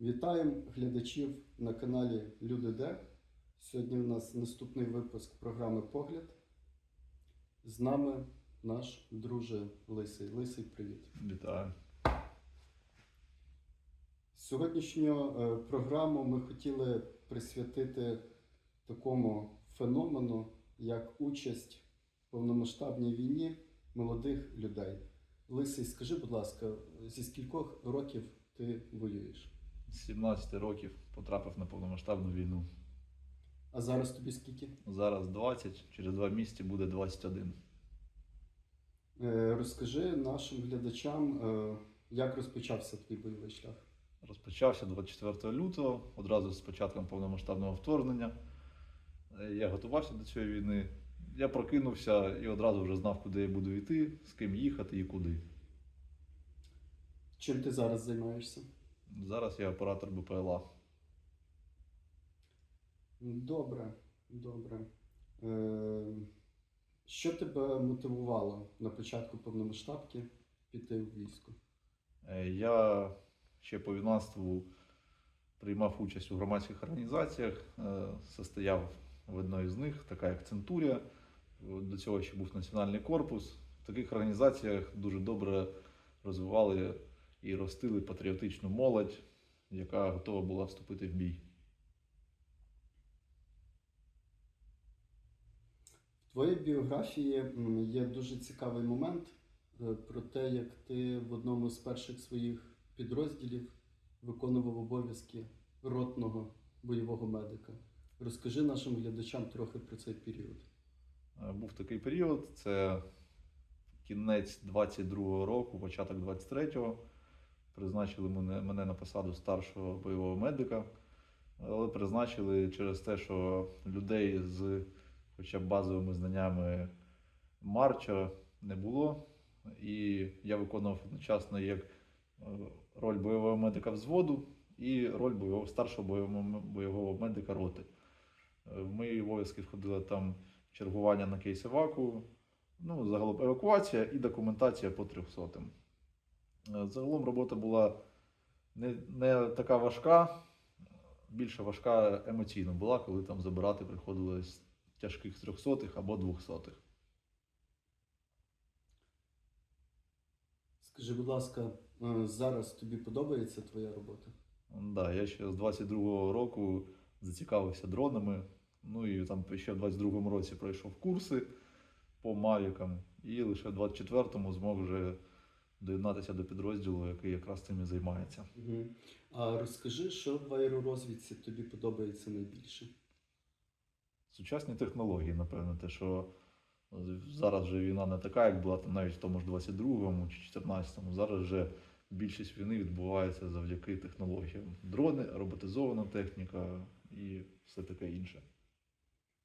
Вітаємо глядачів на каналі Люди Де. Сьогодні у нас наступний випуск програми Погляд. З нами наш друже Лисий. Лисий, привіт. Вітаю. Сьогоднішню е, програму ми хотіли присвятити такому феномену, як участь в повномасштабній війні молодих людей. Лисий, скажи, будь ласка, зі скількох років ти воюєш? З 17 років потрапив на повномасштабну війну. А зараз тобі скільки? Зараз 20, через два місяці буде 21. Е, Розкажи нашим глядачам, е, як розпочався твій бойовий шлях. Розпочався 24 лютого, одразу з початком повномасштабного вторгнення. Е, Я готувався до цієї війни. Я прокинувся і одразу вже знав, куди я буду йти, з ким їхати і куди. Чим ти зараз займаєшся? Зараз я оператор БПЛА. Добре, добре. Е, Що тебе мотивувало на початку повномасштабки піти в військо? Е, Я ще по юнацтву приймав участь у громадських організаціях, е, состояв в одній з них, така як Центурія. До цього ще був національний корпус. В таких організаціях дуже добре розвивали і ростили патріотичну молодь, яка готова була вступити в бій. В твоїй біографії є дуже цікавий момент е, про те, як ти в одному з перших своїх підрозділів виконував обов'язки ротного бойового медика. Розкажи нашим глядачам трохи про цей період. Е, Був такий період, це кінець 22-го року, початок 23-го. Призначили мене, на посаду старшого бойового медика, але призначили через те, що людей з хоча б базовими знаннями марча не було. І я виконував одночасно як е, роль бойового медика взводу і роль бойового, старшого бойового, бойового медика роти. Е, В мої обов'язки входило там чергування на кейс еваку, ну, загалом евакуація і документація по 300. Е, Загалом робота була не, не така важка, більше важка емоційно була, коли там забирати приходилось тяжких 300 або 200. Скажи, будь ласка, е, зараз тобі подобається твоя робота? Да, я ще з 22-го року зацікавився дронами. Ну і там ще в 22-му році пройшов курси по мавікам, і лише в 24-му змог вже доєднатися до підрозділу, який якраз цим і займається. Угу. А розкажи, що в аеророзвідці тобі подобається найбільше? Сучасні технології, напевно, те, що зараз вже війна не така, як була там навіть в тому ж 22-му чи 14-му. Зараз вже більшість війни відбувається завдяки технологіям. Дрони, роботизована техніка і все таке інше.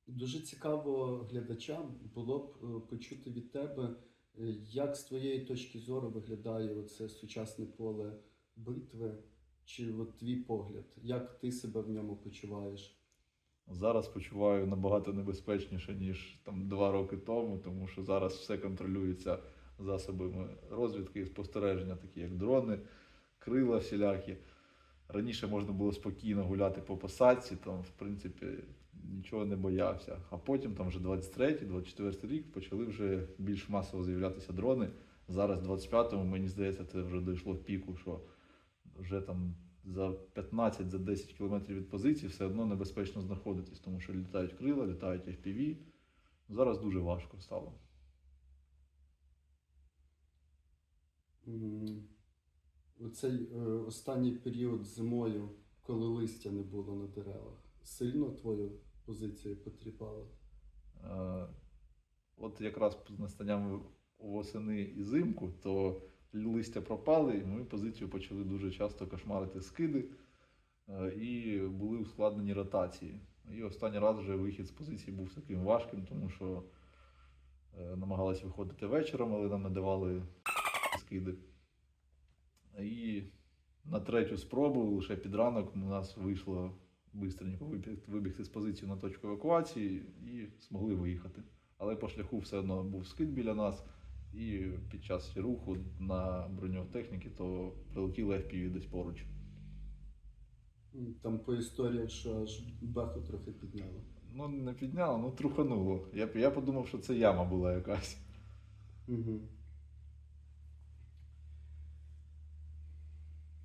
Дуже цікаво глядачам було б е, почути від тебе, як з твоєї точки зору виглядає оце сучасне поле битви, чи от твій погляд, як ти себе в ньому почуваєш? Зараз почуваю набагато небезпечніше, ніж там два роки тому, тому що зараз все контролюється засобами розвідки і спостереження, такі як дрони, крила всілякі. Раніше можна було спокійно гуляти по посадці, там, в принципі, нічого не боявся. А потім, там вже 23-24 рік, почали вже більш масово з'являтися дрони. Зараз, 25-му, мені здається, це вже дійшло в піку, що вже там за 15 за 10 кілометрів від позиції все одно небезпечно знаходитись, тому що літають крила, літають FPV. Зараз дуже важко стало. Оцей е, останній період зимою, коли листя не було на деревах, сильно твою позицію потріпало? Е, От якраз з настанням восени і зимку, то листя пропали, і мою позицію почали дуже часто кошмарити скиди е, і були ускладнені ротації. І останній раз вже вихід з позиції був таким важким, тому що е, виходити вечором, але нам не давали скиди. І на третю спробу, лише під ранок, у нас вийшло бистренько вибігти, з позиції на точку евакуації і змогли виїхати. Але по шляху все одно був скид біля нас, і під час руху на броньотехніки то прилетіли FPV десь поруч. Там по історіях, що аж беху трохи підняло. Ну, не підняло, ну трухануло. Я, я подумав, що це яма була якась. Угу.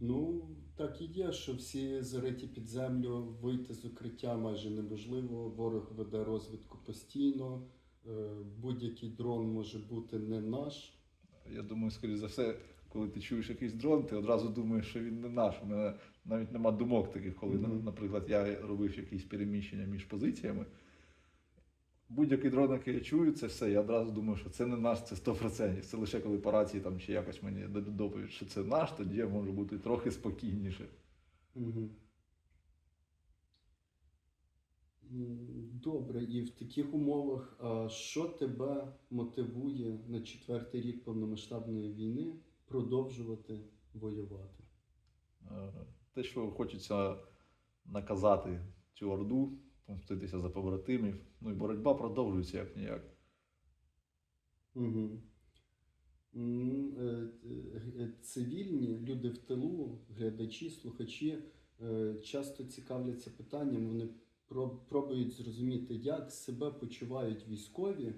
Ну, так і є, що всі зариті під землю, вийти з укриття майже неможливо. Ворог веде розвідку постійно. Е, Будь-який дрон може бути не наш. Я думаю, скоріш за все, коли ти чуєш якийсь дрон, ти одразу думаєш, що він не наш. У мене навіть нема думок таких, коли, Мгм. наприклад, я робив якісь переміщення між позиціями. Будь-який дрон, який я чую, це все. Я одразу думаю, що це не наш, це 100%. Це лише коли по рації там чи якось мені дадуть доповідь, що це наш, тоді я можу бути трохи спокійніше. Угу. Добре, і в таких умовах, а що тебе мотивує на четвертий рік повномасштабної війни продовжувати воювати? Е, Те, що хочеться наказати цю орду, помститися за побратимів. Ну і боротьба продовжується як ніяк. Угу. Цивільні люди в тилу, глядачі, слухачі е, часто цікавляться питанням, вони пробують зрозуміти, як себе почувають військові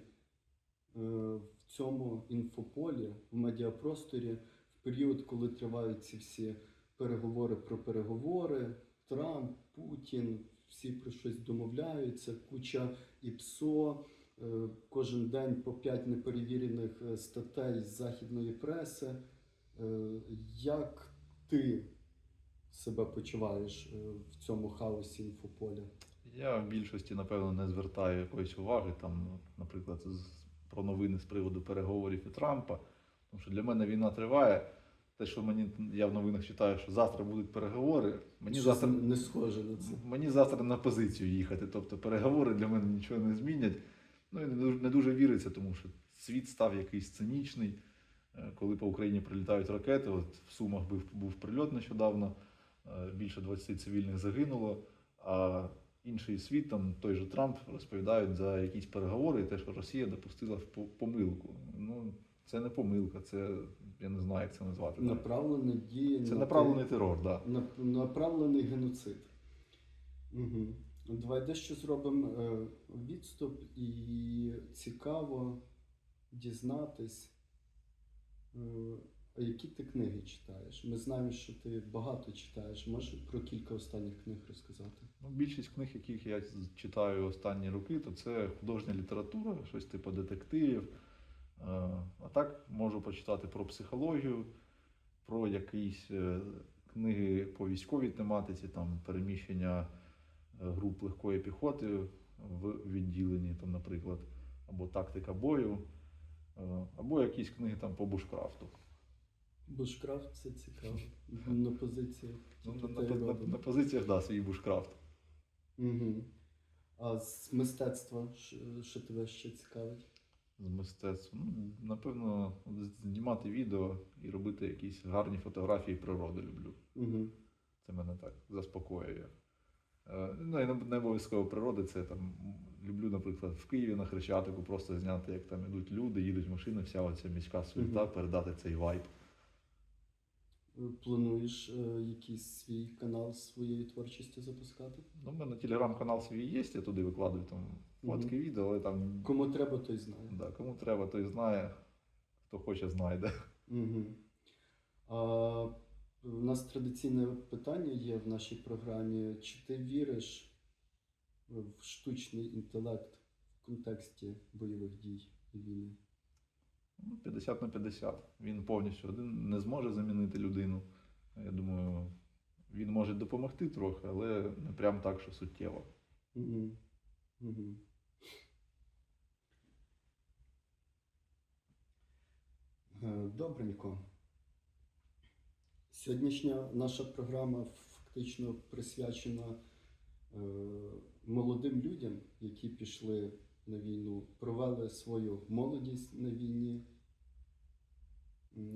в цьому інфополі, в медіапросторі, в період, коли тривають ці всі переговори про переговори, Трамп, Путін, всі про щось домовляються, куча ІПСО. Е, Кожен день по п'ять неперевірених е, статей з західної преси. Е, Як ти себе почуваєш в цьому хаосі інфополя? Я в більшості, напевно, не звертаю якоїсь уваги, там, наприклад, про новини з приводу переговорів і Трампа. Тому що для мене війна триває. Те, що мені я в новинах читаю, що завтра будуть переговори, мені Щось завтра не схоже на це. Мені завтра на позицію їхати. Тобто переговори для мене нічого не змінять. Ну і не дуже, не дуже віриться, тому що світ став якийсь цинічний. Е, Коли по Україні прилітають ракети, от в Сумах був, був прильот нещодавно, е, більше 20 цивільних загинуло. А інший світ, там той же Трамп, розповідають за якісь переговори і те, що Росія допустила помилку. Ну, це не помилка, це я не знаю, як це назвати. Направлена дія Це на направлений терор, так. Да. Нап- Направлений геноцид. Угу. Давай дещо зробимо е, відступ і цікаво дізнатись, е, які ти книги читаєш. Ми знаємо, що ти багато читаєш. Можеш про кілька останніх книг розказати? Ну, більшість книг, яких я читаю останні роки, то це художня література, щось типу детективів. Е, А так можу почитати про психологію, про якісь е, книги по військовій тематиці, там переміщення е, груп легкої піхоти в відділенні, там, наприклад, або тактика бою, або якісь книги там по бушкрафту. Бушкрафт це цікаво. На позиціях. Ну, на, позиціях да, свій бушкрафт. Угу. А з мистецтва, що тебе ще цікавить? З мистецтва. Ну, напевно, знімати відео і робити якісь гарні фотографії природи люблю. Угу. Це мене так заспокоює. Е, Ну і не- обов'язково природи, це там люблю, наприклад, в Києві на Хрещатику просто зняти, як там ідуть люди, їдуть машини, вся оця міська суета, Мгм. передати цей вайб. Плануєш е, якийсь свій канал своєї творчості запускати? Ну, у мене телеграм-канал свій є, я туди викладую там фотки, відео, але там Кому треба, той знає. да, кому треба, той знає, хто хоче, знайде. Угу. А, у нас традиційне питання є в нашій програмі. Чи ти віриш в штучний інтелект в контексті бойових дій і війни? Ну, 50 на 50. Він повністю один не зможе замінити людину. Я думаю, він може допомогти трохи, але не прям так, що суттєво. Угу. Угу. Добренько. Сьогоднішня наша програма фактично присвячена е, молодим людям, які пішли на війну, провели свою молодість на війні.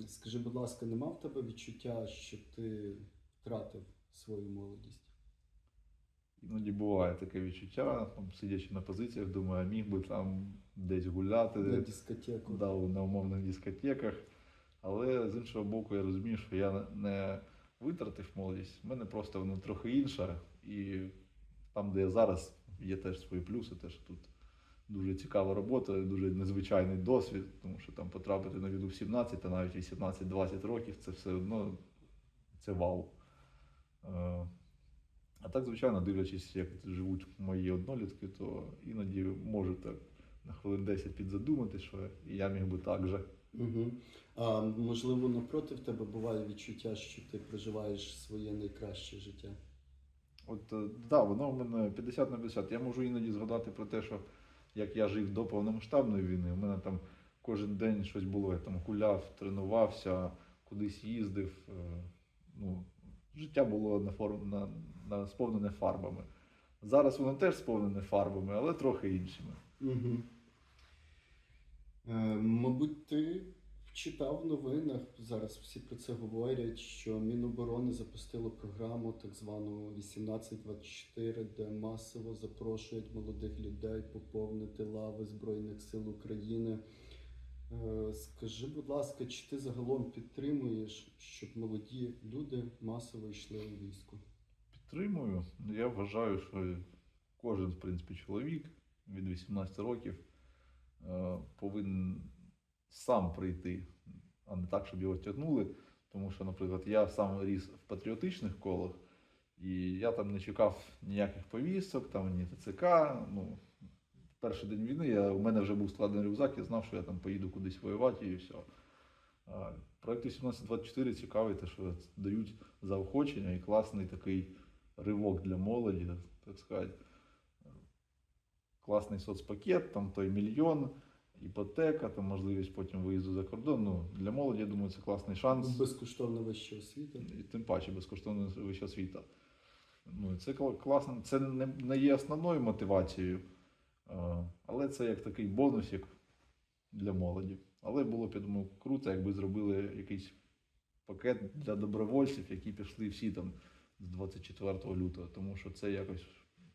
Скажи, будь ласка, нема в тебе відчуття, що ти втратив свою молодість? Іноді буває таке відчуття, там, сидячи на позиціях, думаю, а міг би там десь гуляти, На дискотеку? да, на умовних дискотеках. Але з іншого боку, я розумію, що я не витратив молодість. У мене просто воно трохи інша. І там, де я зараз, є теж свої плюси. Теж тут дуже цікава робота, дуже незвичайний досвід, тому що там потрапити на війну в 17 та навіть 18-20 років це все одно це вау. А так, звичайно, дивлячись, як живуть мої однолітки, то іноді можу так на хвилин 10 підзадумати, що я міг би так же. Угу. А можливо, напроти в тебе буває відчуття, що ти проживаєш своє найкраще життя. От е, да, воно в мене 50 на 50. Я можу іноді згадати про те, що як я жив до повномасштабної війни, у мене там кожен день щось було. Я там гуляв, тренувався, кудись їздив. е, Ну, життя було на форм, на, на, сповнене фарбами. Зараз воно теж сповнене фарбами, але трохи іншими. Угу. Е, мабуть, ти читав в новинах, зараз всі про це говорять, що Міноборони запустило програму так звану 1824, де масово запрошують молодих людей поповнити лави Збройних сил України. Е, Скажи, будь ласка, чи ти загалом підтримуєш, щоб молоді люди масово йшли у військо? Підтримую. Я вважаю, що кожен, в принципі, чоловік від 18 років е, повинен сам прийти, а не так, щоб його тягнули. Тому що, наприклад, я сам ріс в патріотичних колах, і я там не чекав ніяких повісток, там ні ТЦК. Ну, перший день війни я, у мене вже був складений рюкзак, я знав, що я там поїду кудись воювати і все. Проект 1824 цікавий, те, що дають заохочення і класний такий ривок для молоді, так сказати. Класний соцпакет, там той мільйон, іпотека, там можливість потім виїзду за кордон. Ну, для молоді, я думаю, це класний шанс. Безкоштовна вища освіта. І тим паче безкоштовна вища освіта. Ну, це класно. Це не, не є основною мотивацією, але це як такий бонусик для молоді. Але було б, я думаю, круто, якби зробили якийсь пакет для добровольців, які пішли всі там з 24 лютого. Тому що це якось,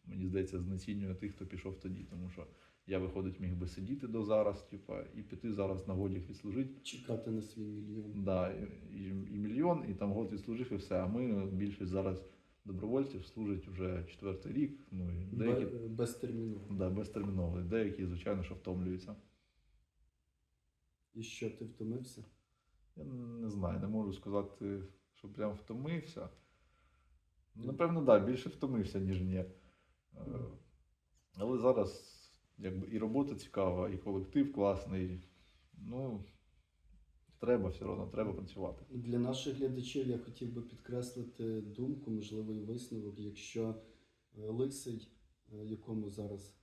мені здається, знецінює тих, хто пішов тоді. Тому що я, виходить, міг би сидіти до зараз, типа, і піти зараз на годі відслужити. Чекати на свій мільйон. Да, і, і, і мільйон, і там год відслужив, і все. А ми більшість зараз добровольців служать вже четвертий рік. Ну і деякі Безтерміново. да, безтерміново. Деякі, звичайно, що втомлюються. І що ти втомився? Я не знаю, не можу сказати, що прям втомився. Напевно, так, да, більше втомився, ніж ні. Е, Але зараз якби і робота цікава, і колектив класний. Ну, треба все одно, треба працювати. Для наших глядачів я хотів би підкреслити думку, можливо, і висновок. Якщо е, лисий, е, якому зараз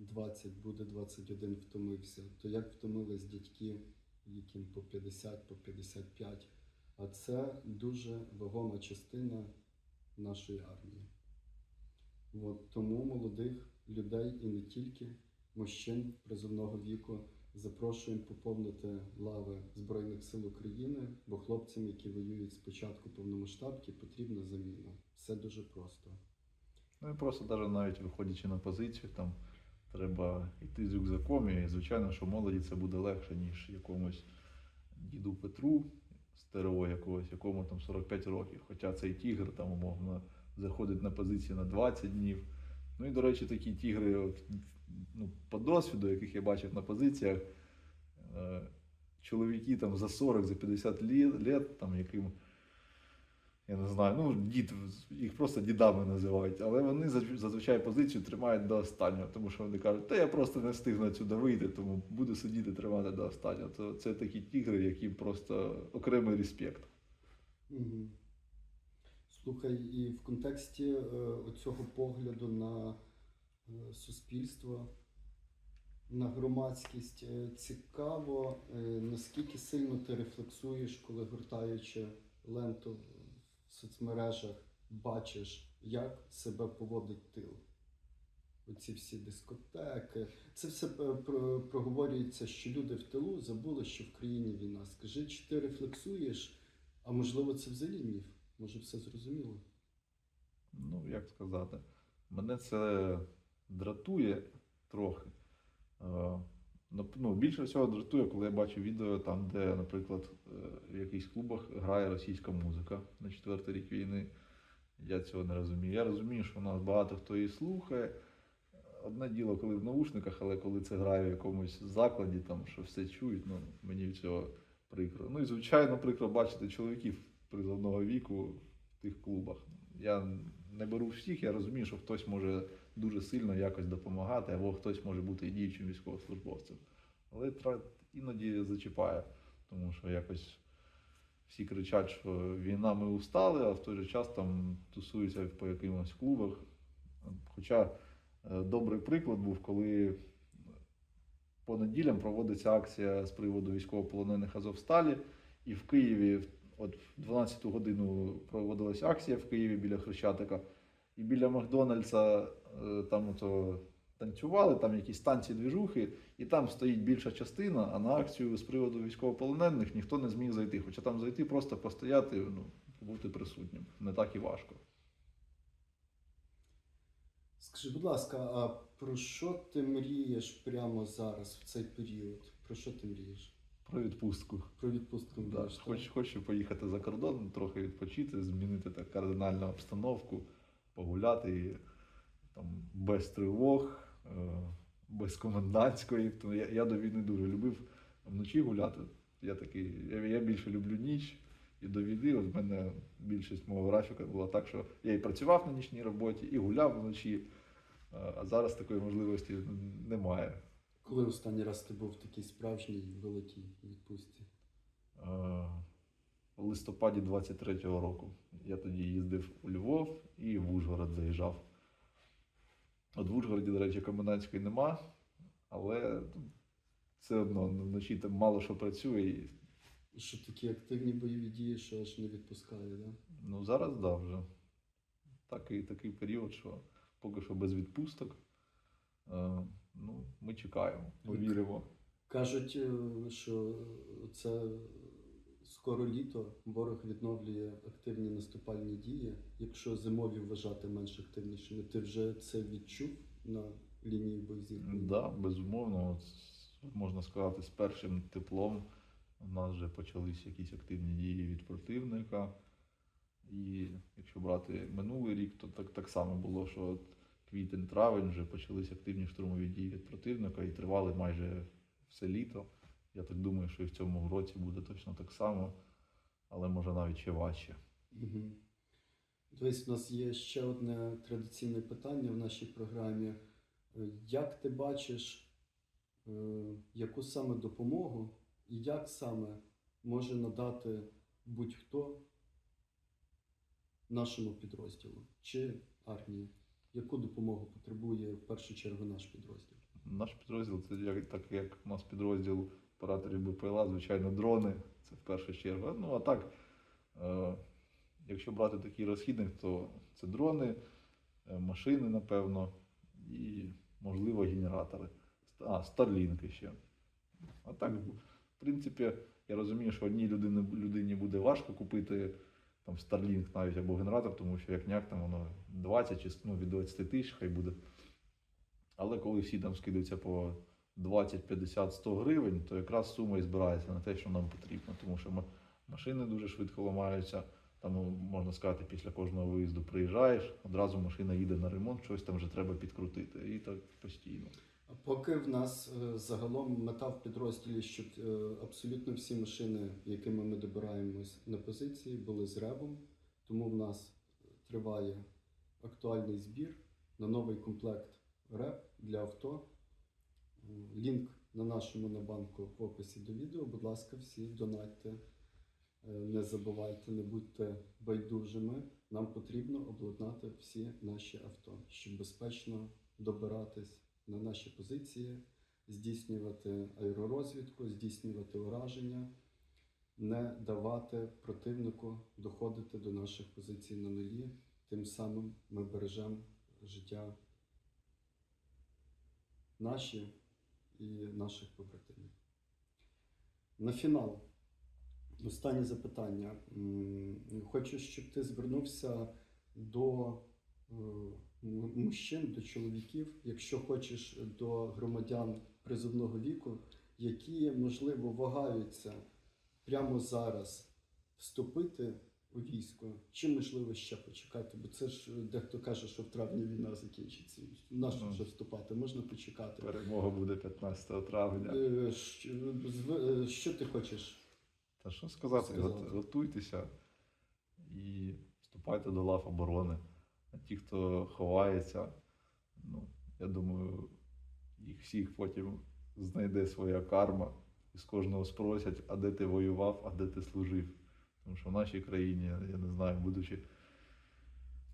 20, буде 21, втомився, то як втомились дядьки, яким по 50, по 55. А це дуже вагома частина нашої армії. От, тому молодих людей і не тільки мужчин призовного віку запрошуємо поповнити лави Збройних сил України, бо хлопцям, які воюють з початку повномасштабки, потрібна заміна. Все дуже просто. Ну і просто навіть навіть виходячи на позицію, там треба йти з рюкзаком, і звичайно, що молоді це буде легше, ніж якомусь діду Петру ТРО якогось, якому там 45 років. Хоча цей тігр там умовно заходить на позицію на 20 днів. Ну і, до речі, такі тігри, ну, по досвіду, яких я бачив на позиціях, е, чоловіки там за 40, за 50 літ, літ там яким я не знаю, ну дід, їх просто дідами називають, але вони зазвичай позицію тримають до останнього, тому що вони кажуть, та я просто не встигну сюди вийти, тому буду сидіти тримати до останнього. То це такі тігри, які просто окремий респект. Угу. Слухай, і в контексті е, оцього погляду на е, суспільство, на громадськість, е, цікаво, е, наскільки сильно ти рефлексуєш, коли гортаючи ленту соцмережах, бачиш, як себе поводить тил. Оці всі дискотеки. Це все е, проговорюється, що люди в тилу забули, що в країні війна. Скажи, чи ти рефлексуєш, а можливо, це взагалі міф? Може, все зрозуміло? Ну, як сказати, мене це дратує трохи. Ну, більше всього дратує, коли я бачу відео там, де, наприклад, е, в якихось клубах грає російська музика на четвертий рік війни. Я цього не розумію. Я розумію, що в нас багато хто її слухає. Одне діло, коли в наушниках, але коли це грає в якомусь закладі, там що все чують, ну мені від цього прикро. Ну і звичайно, прикро бачити чоловіків призовного віку в тих клубах. Я не беру всіх, я розумію, що хтось може дуже сильно якось допомагати, або хтось може бути і діючим військовослужбовцем. Але іноді зачіпає, тому що якось всі кричать, що війна ми устали, а в той же час там тусуються по якимось клубах. Хоча е, добрий приклад був, коли по неділям проводиться акція з приводу військовополонених Азовсталі, і в Києві, от в 12 годину проводилася акція в Києві біля Хрещатика, і біля Макдональдса там ото танцювали, там якісь танці двіжухи, і там стоїть більша частина, а на акцію з приводу військовополонених ніхто не зміг зайти. Хоча там зайти, просто постояти, ну, бути присутнім. Не так і важко. Скажи, будь ласка, а про що ти мрієш прямо зараз, в цей період? Про що ти мрієш? Про відпустку. Про відпустку Да, хоч, хочу поїхати за кордон, трохи відпочити, змінити так кардинальну обстановку, погуляти там, без тривог, е, без комендантської. Я, я до війни дуже любив вночі гуляти. Я такий, я, я більше люблю ніч. І до війни от в мене більшість мого графіка була так, що я і працював на нічній роботі, і гуляв вночі. Е, А зараз такої можливості немає. Коли останній раз ти був в такій справжній великій відпустці? Е, в листопаді 23-го року. Я тоді їздив у Львов і в Ужгород заїжджав. От в Ужгороді, до речі, комендантської нема, але все одно ну, вночі там мало що працює. І, Що такі активні бойові дії, що аж не відпускає, да? ну, зараз да, вже такий, такий період, що поки що без відпусток. Е, ну, ми чекаємо, ми віримо. Кажуть, е, що це скоро літо, ворог відновлює активні наступальні дії. Якщо зимові вважати менш активнішими, ти вже це відчув на лінії боєзіткнення? Да, безумовно, можна сказати, з першим теплом у нас вже почались якісь активні дії від противника. І якщо брати минулий рік, то так, так само було, що от квітень-травень вже почались активні штурмові дії від противника і тривали майже все літо. Я так думаю, що і в цьому році буде точно так само, але може навіть ще важче. Угу. Дивись, у нас є ще одне традиційне питання в нашій програмі. Е, Як ти бачиш, е, яку саме допомогу і як саме може надати будь-хто нашому підрозділу чи армії? Яку допомогу потребує в першу чергу наш підрозділ? Наш підрозділ це як, так як у нас підрозділ операторів БПЛА, звичайно, дрони. Це в першу чергу. Ну а так, е, якщо брати такий розхідник, то це дрони, е, машини, напевно, і, можливо, генератори. А, старлінки ще. А так, в принципі, я розумію, що одній людині, людині буде важко купити там Starlink навіть або генератор, тому що як няк там воно 20 чи ну, від 20 тисяч хай буде. Але коли всі там скидаються по 20, 50, 100 гривень, то якраз сума і збирається на те, що нам потрібно. Тому що машини дуже швидко ламаються. Там, ну, можна сказати, після кожного виїзду приїжджаєш, одразу машина їде на ремонт, щось там вже треба підкрутити. І так постійно. Поки в нас е, загалом мета в підрозділі, щоб е, абсолютно всі машини, якими ми добираємось на позиції, були з ребом. Тому в нас триває актуальний збір на новий комплект реп для авто. Лінк на нашому на банку в описі до відео. Будь ласка, всі донатьте. Е, Не забувайте, не будьте байдужими. Нам потрібно обладнати всі наші авто, щоб безпечно добиратись на наші позиції, здійснювати аеророзвідку, здійснювати ураження, не давати противнику доходити до наших позицій на нулі. Тим самим ми бережемо життя наші і наших побратимів. На фінал. Останнє запитання. Хочу, щоб ти звернувся до е, мужчин, до чоловіків, якщо хочеш до громадян призовного віку, які, можливо, вагаються прямо зараз вступити військо, чи можливо ще почекати? Бо це ж дехто каже, що в травні війна закінчиться. Нащо Ну. вже вступати? Можна почекати. Перемога буде 15 травня. Е, що- е, Що ти хочеш? Та що сказати, Сказати. Готуйтеся і вступайте до лав оборони. А ті, хто ховається, ну, я думаю, їх всіх потім знайде своя карма, і з кожного спросять, а де ти воював, а де ти служив. Тому що в нашій країні, я не знаю, будучи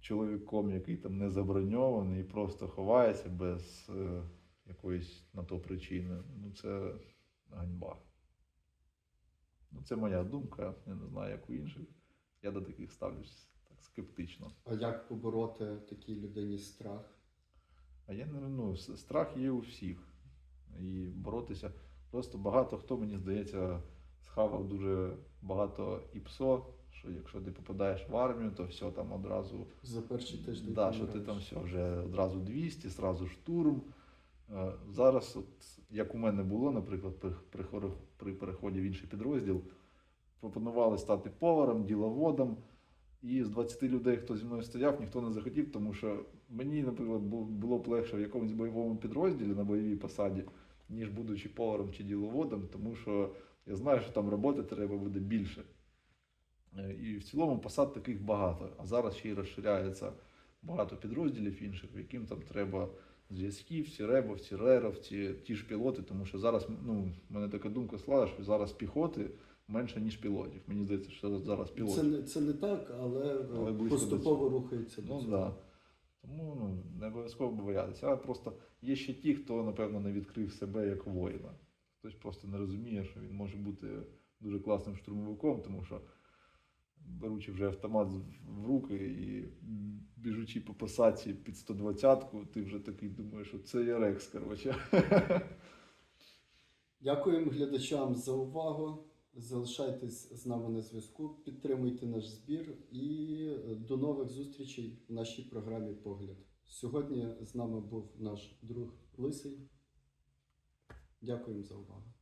чоловіком, який там не заброньований і просто ховається без е, якоїсь на то причини, ну це ганьба. Ну, це моя думка, я не знаю, як у інших. Я до таких ставлюсь так скептично. А як побороти такій людині страх? А я не ну, страх є у всіх. І боротися. Просто багато хто, мені здається, схавав дуже багато і ПСО, що якщо ти попадаєш в армію, то все там одразу. За перший тиждень Да, що ти там все вже одразу 200, зразу штурм. Е, Зараз, от, як у мене було, наприклад, при, при, при переході в інший підрозділ, пропонували стати поваром, діловодом. І з 20 людей, хто зі мною стояв, ніхто не захотів, тому що мені, наприклад, було б легше в якомусь бойовому підрозділі на бойовій посаді, ніж будучи поваром чи діловодом, тому що я знаю, що там роботи треба буде більше. Е, І в цілому посад таких багато. А зараз ще й розширяється багато підрозділів інших, в яким там треба зв'язківці, ребовці, реровці, ті ж пілоти, тому що зараз ну, в мене така думка склала, що зараз піхоти менше, ніж пілотів. Мені здається, що зараз пілотів. Це не, це не так, але, Але до поступово цього. рухається до Ну цього. да. Тому ну, не обов'язково боятися. А просто є ще ті, хто, напевно, не відкрив себе як воїна. Хтось просто не розуміє, що він може бути дуже класним штурмовиком, тому що беручи вже автомат в руки і біжучи по посадці під 120-ку, ти вже такий думаєш, що це є рекс, коротше. Дякуємо глядачам за увагу. Залишайтесь з нами на зв'язку, підтримуйте наш збір і е, до нових зустрічей в нашій програмі Погляд. Сьогодні з нами був наш друг Лисий. Дякуємо за увагу.